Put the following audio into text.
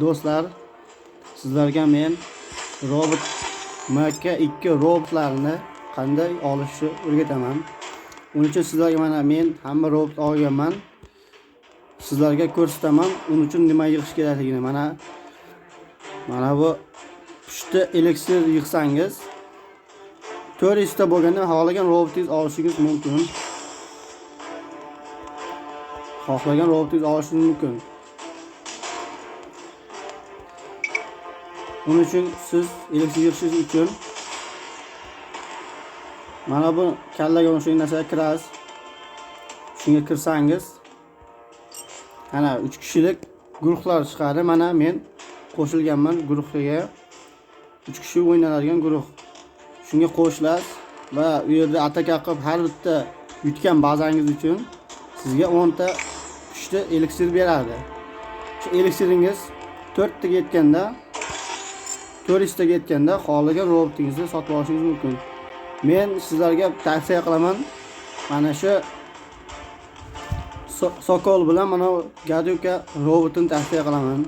do'stlar sizlarga men robot mk2 robotlarini qanday olishni o'rgataman uning uchun sizlarga mana men hamma robot olganman sizlarga ko'rsataman uning uchun nima yig'ish kerakligini mana mana bu pushti elektr yig'sangiz to'rt yuzta bo'lganda xohlagan robotingiz olishingiz mumkin xohlagan robotingiz olishingiz mumkin Bunun uchun siz yig'ishingiz uchun mana bu kallaga o'xshagan narsaga kirasiz. Shunga kirsangiz ana 3 kishilik guruhlar chiqadi. Mana men qo'shilganman guruhiga. 3 kishi o'ynaladigan guruh. Shunga qo'shilasiz va u yerda ataka qilib har bitta yutgan bazangiz uchun sizga 10 ta pushti elektr beradi. Shu elektringiz 4 taga yetganda 400 taga yetganda xohlagan robotingizni sotib olishingiz mumkin. Men sizlarga tavsiya qilaman. Mana shu Sokol bilan mana Gadyuka robotini tavsiya qilaman.